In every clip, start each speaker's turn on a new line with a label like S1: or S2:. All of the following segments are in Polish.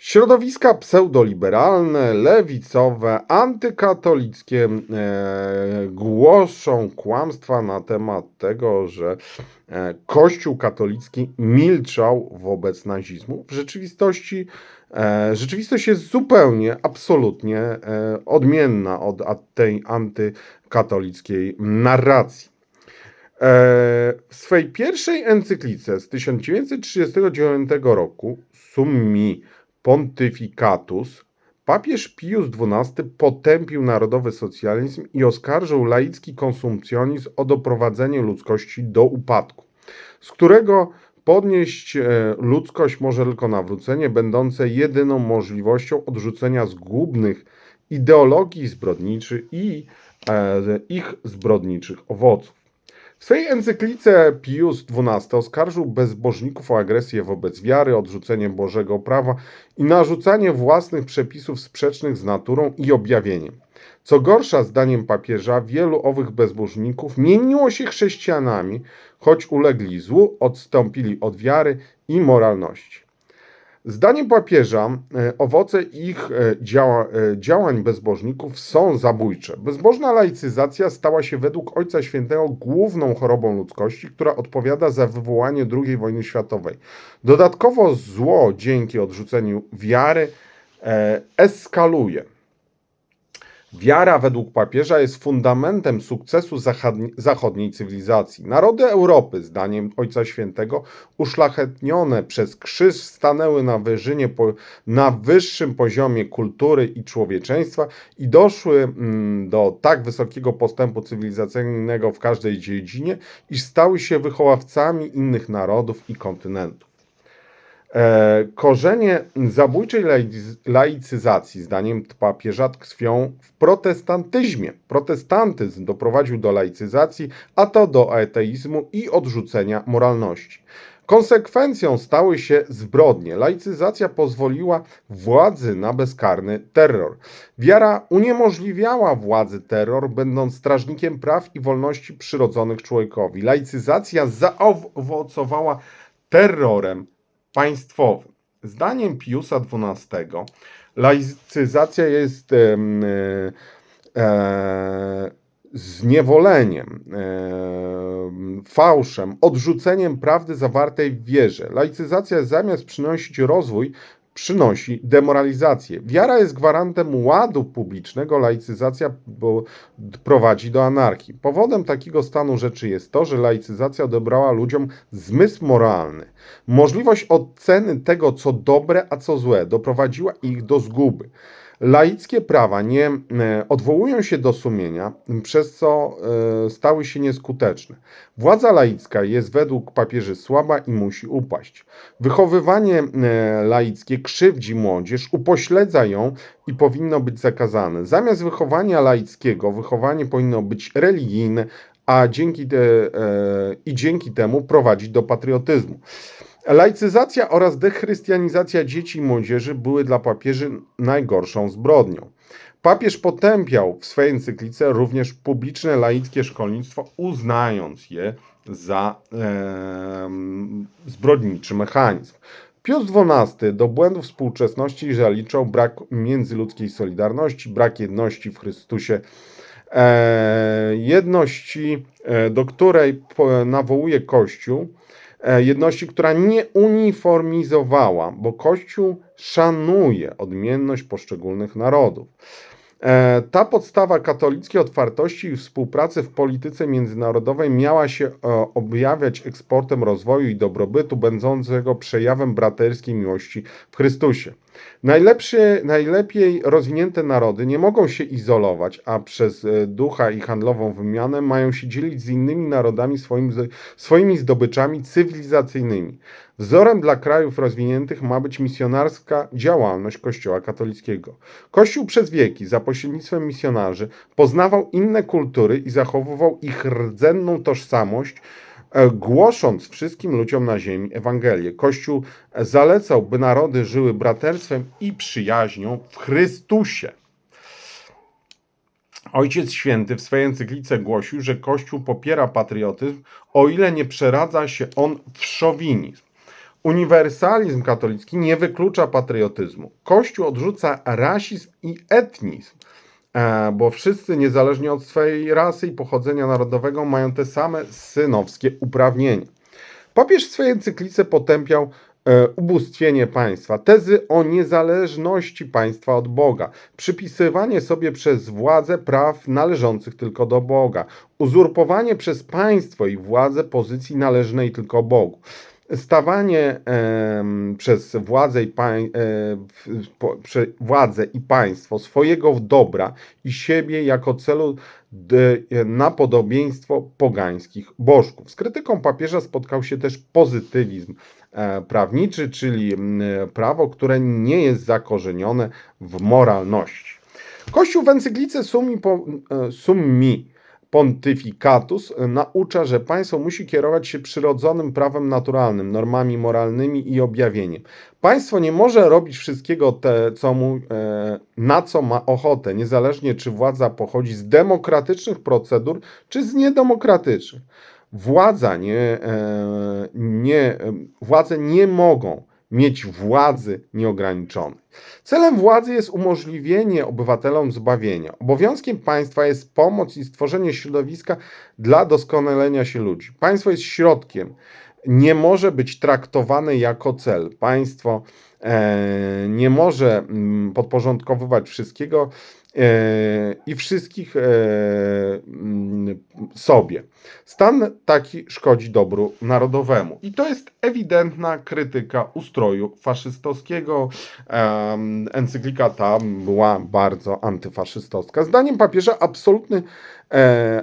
S1: Środowiska pseudoliberalne, lewicowe, antykatolickie e, głoszą kłamstwa na temat tego, że e, Kościół katolicki milczał wobec nazizmu. W rzeczywistości e, rzeczywistość jest zupełnie, absolutnie e, odmienna od tej antykatolickiej narracji. E, W swej pierwszej encyklice z 1939 roku Summi Pontificatus papież Pius XII potępił narodowy socjalizm i oskarżył laicki konsumpcjonizm o doprowadzenie ludzkości do upadku, z którego podnieść e, ludzkość może tylko nawrócenie, będące jedyną możliwością odrzucenia zgubnych ideologii zbrodniczych i e, ich zbrodniczych owoców. W swojej encyklice Pius XII oskarżył bezbożników o agresję wobec wiary, odrzucenie Bożego prawa i narzucanie własnych przepisów sprzecznych z naturą i objawieniem. Co gorsza, zdaniem papieża, wielu owych bezbożników mieniło się chrześcijanami, choć ulegli złu, odstąpili od wiary i moralności. Zdaniem papieża e, owoce ich e, działa, e, działań bezbożników są zabójcze. Bezbożna laicyzacja stała się według Ojca Świętego główną chorobą ludzkości, która odpowiada za wywołanie II wojny światowej. Dodatkowo zło dzięki odrzuceniu wiary eskaluje. Wiara według papieża jest fundamentem sukcesu zachodniej cywilizacji. Narody Europy, zdaniem Ojca Świętego, uszlachetnione przez krzyż stanęły na wyżynie, na wyższym poziomie kultury i człowieczeństwa i doszły mm, do tak wysokiego postępu cywilizacyjnego w każdej dziedzinie, iż stały się wychowawcami innych narodów i kontynentów. E, korzenie zabójczej laic- laicyzacji, zdaniem papieża, tkwią w protestantyzmie. Protestantyzm doprowadził do laicyzacji, a to do ateizmu i odrzucenia moralności. Konsekwencją stały się zbrodnie. Laicyzacja pozwoliła władzy na bezkarny terror. Wiara uniemożliwiała władzy terror, będąc strażnikiem praw i wolności przyrodzonych człowiekowi. Laicyzacja zaowocowała terrorem państwowym. Zdaniem Piusa XII laicyzacja jest e, e, zniewoleniem, em, fałszem, odrzuceniem prawdy zawartej w wierze. Laicyzacja zamiast przynosić rozwój, przynosi demoralizację. Wiara jest gwarantem ładu publicznego, laicyzacja prowadzi do anarchii. Powodem takiego stanu rzeczy jest to, że laicyzacja odebrała ludziom zmysł moralny. Możliwość oceny tego, co dobre, a co złe, doprowadziła ich do zguby. Laickie prawa nie e, odwołują się do sumienia, przez co e, stały się nieskuteczne. Władza laicka jest według papieży słaba i musi upaść. Wychowywanie e, laickie krzywdzi młodzież, upośledza ją i powinno być zakazane. Zamiast wychowania laickiego, wychowanie powinno być religijne, a dzięki te, i dzięki temu prowadzi do patriotyzmu. Laicyzacja oraz dechrystianizacja dzieci i młodzieży były dla papieży najgorszą zbrodnią. Papież potępiał w swojej encyklice również publiczne laickie szkolnictwo, uznając je za em, zbrodniczy mechanizm. Pius XII do błędów współczesności zaliczał brak międzyludzkiej solidarności, brak jedności w Chrystusie, e, jedności, e, do której nawołuje Kościół, e, jedności, która nie uniformizowała, bo Kościół szanuje odmienność poszczególnych narodów. E, Ta podstawa katolickiej otwartości i współpracy w polityce międzynarodowej miała się e, objawiać eksportem rozwoju i dobrobytu, będącego przejawem braterskiej miłości w Chrystusie. Najlepsze, najlepiej rozwinięte narody nie mogą się izolować, a przez e, ducha i handlową wymianę mają się dzielić z innymi narodami swoim, swoimi zdobyczami cywilizacyjnymi. Wzorem dla krajów rozwiniętych ma być misjonarska działalność Kościoła katolickiego. Kościół przez wieki za pośrednictwem misjonarzy poznawał inne kultury i zachowywał ich rdzenną tożsamość, e, głosząc wszystkim ludziom na ziemi Ewangelię. Kościół zalecał, by narody żyły braterstwem i przyjaźnią w Chrystusie. Ojciec Święty w swojej encyklice głosił, że Kościół popiera patriotyzm, o ile nie przeradza się on w szowinizm. Uniwersalizm katolicki nie wyklucza patriotyzmu. Kościół odrzuca rasizm i etnizm, e, bo wszyscy, niezależnie od swojej rasy i pochodzenia narodowego, mają te same synowskie uprawnienia. Papież w swojej encyklice potępiał e, ubóstwienie państwa, tezy o niezależności państwa od Boga, przypisywanie sobie przez władzę praw należących tylko do Boga, uzurpowanie przez państwo i władzę pozycji należnej tylko Bogu stawanie przez władzę i, pań, e, władzę i państwo swojego dobra i siebie jako celu na podobieństwo pogańskich bożków. Z krytyką papieża spotkał się też pozytywizm e, prawniczy, czyli prawo, które nie jest zakorzenione w moralności. Kościół w encyklice Summi, e, Summi Pontyficatus e, naucza, że państwo musi kierować się przyrodzonym prawem naturalnym, normami moralnymi i objawieniem. Państwo nie może robić wszystkiego, te, co mu, e, na co ma ochotę, niezależnie czy władza pochodzi z demokratycznych procedur, czy z niedemokratycznych. Władza nie, e, nie, władze nie mogą mieć władzy nieograniczonej. Celem władzy jest umożliwienie obywatelom zbawienia. Obowiązkiem państwa jest pomoc i stworzenie środowiska dla doskonalenia się ludzi. Państwo jest środkiem, nie może być traktowane jako cel. Państwo e, nie może mm, podporządkowywać wszystkiego i wszystkich e, mm, sobie. Stan taki szkodzi dobru narodowemu. I to jest ewidentna krytyka ustroju faszystowskiego. Encyklika ta była bardzo antyfaszystowska. Zdaniem papieża absolutny, e,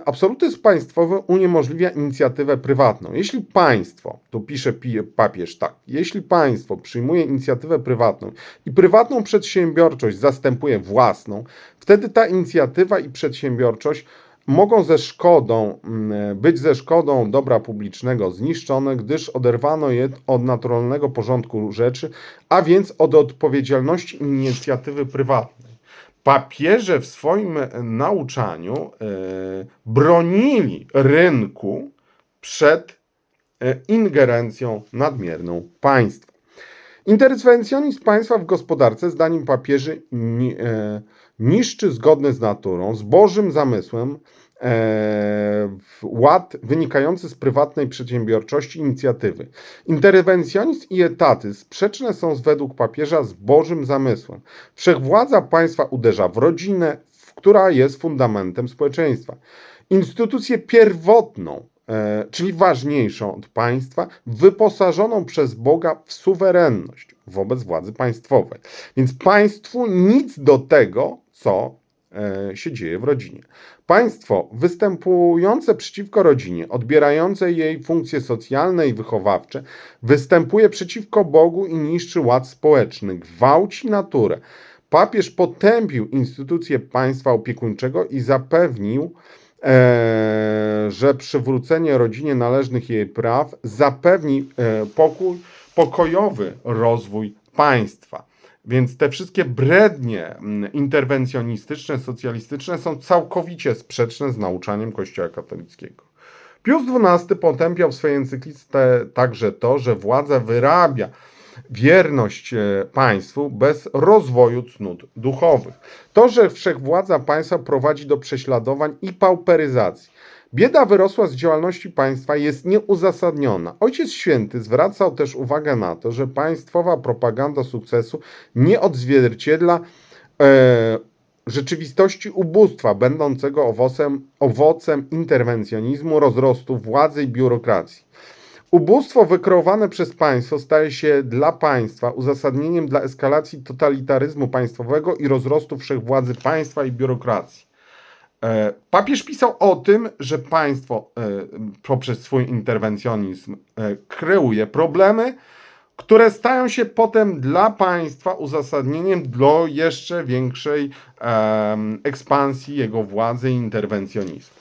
S1: absolutyzm państwowy uniemożliwia inicjatywę prywatną. Jeśli państwo, tu pisze pi- papież tak, jeśli państwo przyjmuje inicjatywę prywatną i prywatną przedsiębiorczość zastępuje własną, wtedy ta inicjatywa i przedsiębiorczość mogą ze szkodą, mm, być ze szkodą dobra publicznego zniszczone, gdyż oderwano je od naturalnego porządku rzeczy, a więc od odpowiedzialności inicjatywy prywatnej. Papieże w swoim nauczaniu e, bronili rynku przed e, ingerencją nadmierną państwa. Interwencjonizm państwa w gospodarce, zdaniem papieży, ni, e, niszczy zgodny z naturą, z Bożym zamysłem e, ład wynikający z prywatnej przedsiębiorczości inicjatywy. Interwencjonizm i etaty sprzeczne są według papieża z Bożym zamysłem. Wszechwładza państwa uderza w rodzinę, która jest fundamentem społeczeństwa. Instytucję pierwotną, e, czyli ważniejszą od państwa, wyposażoną przez Boga w suwerenność wobec władzy państwowej. Więc państwu nic do tego, co e, się dzieje w rodzinie. Państwo występujące przeciwko rodzinie, odbierające jej funkcje socjalne i wychowawcze, występuje przeciwko Bogu i niszczy ład społeczny, gwałci naturę. Papież potępił instytucję państwa opiekuńczego i zapewnił, e, że przywrócenie rodzinie należnych jej praw zapewni e, pokój, pokojowy rozwój państwa. Więc te wszystkie brednie mm, interwencjonistyczne, socjalistyczne są całkowicie sprzeczne z nauczaniem Kościoła katolickiego. Pius XII potępiał w swojej encyklice także to, że władza wyrabia wierność e, państwu bez rozwoju cnót duchowych. To, że wszechwładza państwa prowadzi do prześladowań i pauperyzacji. Bieda wyrosła z działalności państwa jest nieuzasadniona. Ojciec Święty zwracał też uwagę na to, że państwowa propaganda sukcesu nie odzwierciedla e, rzeczywistości ubóstwa, będącego owocem, owocem interwencjonizmu, rozrostu władzy i biurokracji. Ubóstwo wykreowane przez państwo staje się dla państwa uzasadnieniem dla eskalacji totalitaryzmu państwowego i rozrostu wszechwładzy państwa i biurokracji. E, Papież pisał o tym, że państwo e, poprzez swój interwencjonizm e, kreuje problemy, które stają się potem dla państwa uzasadnieniem do jeszcze większej ekspansji jego władzy i interwencjonizmu.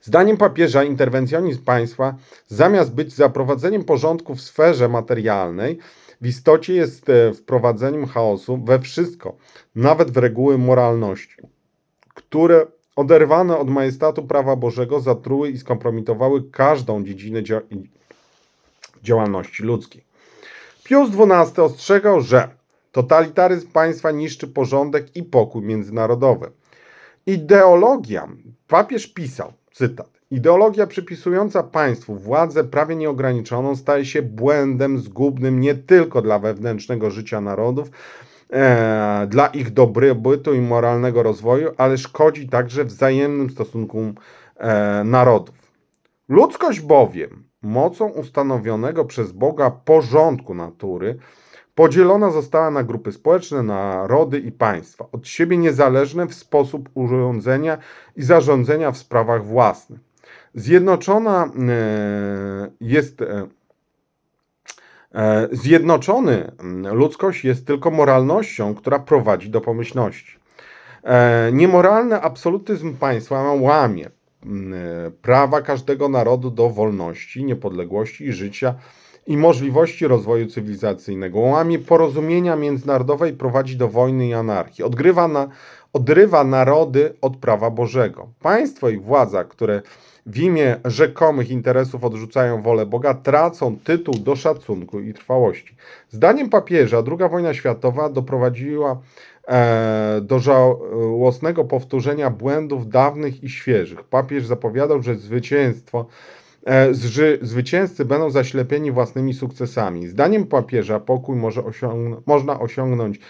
S1: Zdaniem papieża interwencjonizm państwa, zamiast być zaprowadzeniem porządku w sferze materialnej, w istocie jest wprowadzeniem chaosu we wszystko, nawet w reguły moralności, które oderwane od majestatu prawa Bożego zatruły i skompromitowały każdą dziedzinę dzia- działalności ludzkiej. Pius XII ostrzegał, że totalitaryzm państwa niszczy porządek i pokój międzynarodowy. Ideologia, papież pisał, cytat, ideologia przypisująca państwu władzę prawie nieograniczoną staje się błędem zgubnym nie tylko dla wewnętrznego życia narodów, dla ich dobrobytu i moralnego rozwoju, ale szkodzi także wzajemnym stosunkom e, narodów. Ludzkość bowiem, mocą ustanowionego przez Boga porządku natury, podzielona została na grupy społeczne, narody i państwa, od siebie niezależne w sposób urządzenia i zarządzania w sprawach własnych. Zjednoczona e, jest e, e, zjednoczony mm, ludzkość jest tylko moralnością, która prowadzi do pomyślności. E, Niemoralny absolutyzm państwa łamie mm, e, prawa każdego narodu do wolności, niepodległości i życia i możliwości rozwoju cywilizacyjnego. Łamie porozumienia międzynarodowe i prowadzi do wojny i anarchii. Odgrywa na, odrywa narody od prawa Bożego. Państwo i władza, które w imię rzekomych interesów odrzucają wolę Boga, tracą tytuł do szacunku i trwałości. Zdaniem papieża II wojna światowa doprowadziła e, do żałosnego powtórzenia błędów dawnych i świeżych. Papież zapowiadał, że zwycięstwo że zwycięzcy będą zaślepieni własnymi sukcesami. Zdaniem papieża pokój może można osiągnąć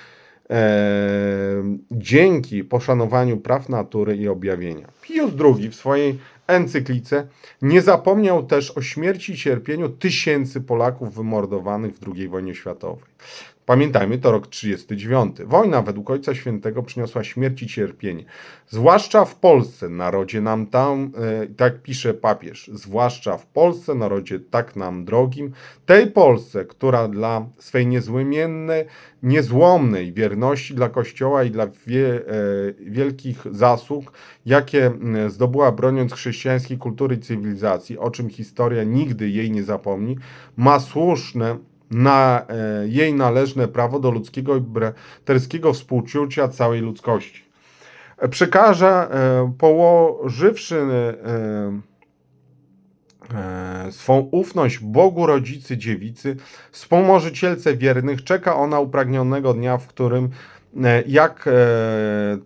S1: e, dzięki poszanowaniu praw natury i objawienia. Pius II w swojej encyklice nie zapomniał też o śmierci i cierpieniu tysięcy Polaków wymordowanych w II wojnie światowej. Pamiętajmy, to rok 39. Wojna według Ojca Świętego przyniosła śmierć i cierpienie. Zwłaszcza w Polsce, narodzie nam tam, e, tak pisze papież, zwłaszcza w Polsce, narodzie tak nam drogim, tej Polsce, która dla swej niezłymiennej, niezłomnej wierności dla Kościoła i dla wie, e, wielkich zasług, jakie zdobyła broniąc chrześcijańskiej kultury i cywilizacji, o czym historia nigdy jej nie zapomni, ma słuszne na e, jej należne prawo do ludzkiego i braterskiego współczucia całej ludzkości. Przekaże, położywszy e, e, swą ufność Bogu Rodzicy Dziewicy, wspomożycielce wiernych, czeka ona upragnionego dnia, w którym jak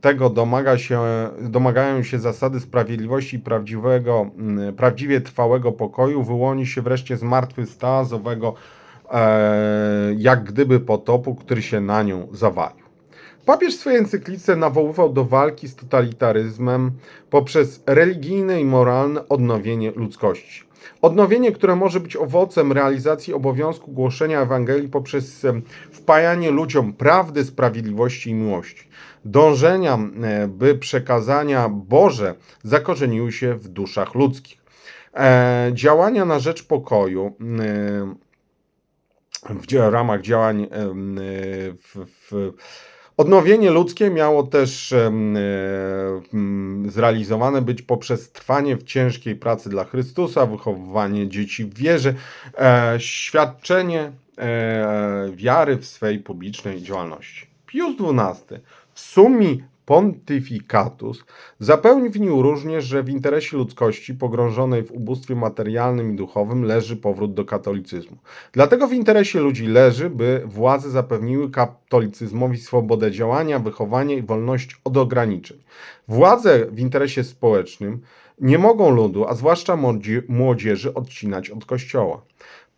S1: tego domaga się, domagają się zasady sprawiedliwości i prawdziwego, prawdziwie trwałego pokoju, wyłoni się wreszcie zmartwychwstałego e, jak gdyby potopu, który się na nią zawalił. Papież w swojej encyklice nawoływał do walki z totalitaryzmem poprzez religijne i moralne odnowienie ludzkości. Odnowienie, które może być owocem realizacji obowiązku głoszenia Ewangelii poprzez em, wpajanie ludziom prawdy, sprawiedliwości i miłości. Dążenia, e, by przekazania Boże zakorzeniły się w duszach ludzkich. E, działania na rzecz pokoju e, w ramach działań e, w, w Odnowienie ludzkie miało też e, zrealizowane być poprzez trwanie w ciężkiej pracy dla Chrystusa, wychowywanie dzieci w wierze, e, świadczenie wiary w swej publicznej działalności. Pius XII w summi Pontificatus zapewnił również, że w interesie ludzkości pogrążonej w ubóstwie materialnym i duchowym leży powrót do katolicyzmu. Dlatego w interesie ludzi leży, by władze zapewniły katolicyzmowi swobodę działania, wychowanie i wolność od ograniczeń. Władze w interesie społecznym nie mogą ludu, a zwłaszcza młodzi- młodzieży, odcinać od kościoła.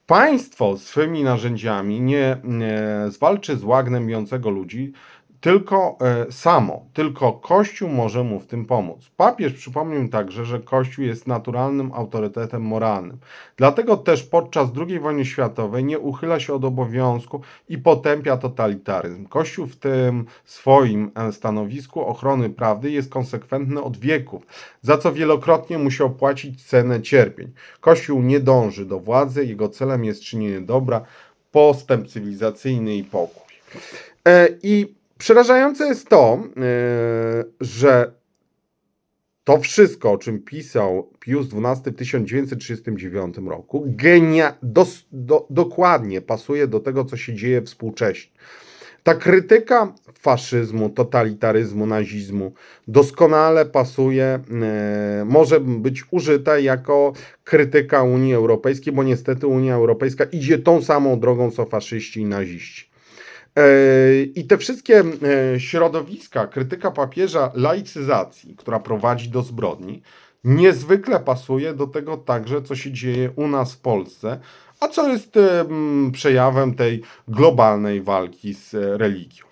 S1: Państwo swymi narzędziami nie, nie zwalczy zła gnębiącego ludzi, tylko e, samo, tylko Kościół może mu w tym pomóc. Papież przypomniał także, że Kościół jest naturalnym autorytetem moralnym. Dlatego też podczas II wojny światowej nie uchyla się od obowiązku i potępia totalitaryzm. Kościół w tym swoim e, stanowisku ochrony prawdy jest konsekwentny od wieków, za co wielokrotnie musiał płacić cenę cierpień. Kościół nie dąży do władzy, jego celem jest czynienie dobra, postęp cywilizacyjny i pokój. E, I Przerażające jest to, e, że to wszystko, o czym pisał Pius XII w 1939 roku, genia, do, dokładnie pasuje do tego, co się dzieje współcześnie. Ta krytyka faszyzmu, totalitaryzmu, nazizmu doskonale pasuje, e, może być użyta jako krytyka Unii Europejskiej, bo niestety Unia Europejska idzie tą samą drogą co faszyści i naziści. E, I te wszystkie e, środowiska, krytyka papieża laicyzacji, która prowadzi do zbrodni, niezwykle pasuje do tego także, co się dzieje u nas w Polsce, a co jest em, przejawem tej globalnej walki z e, religią.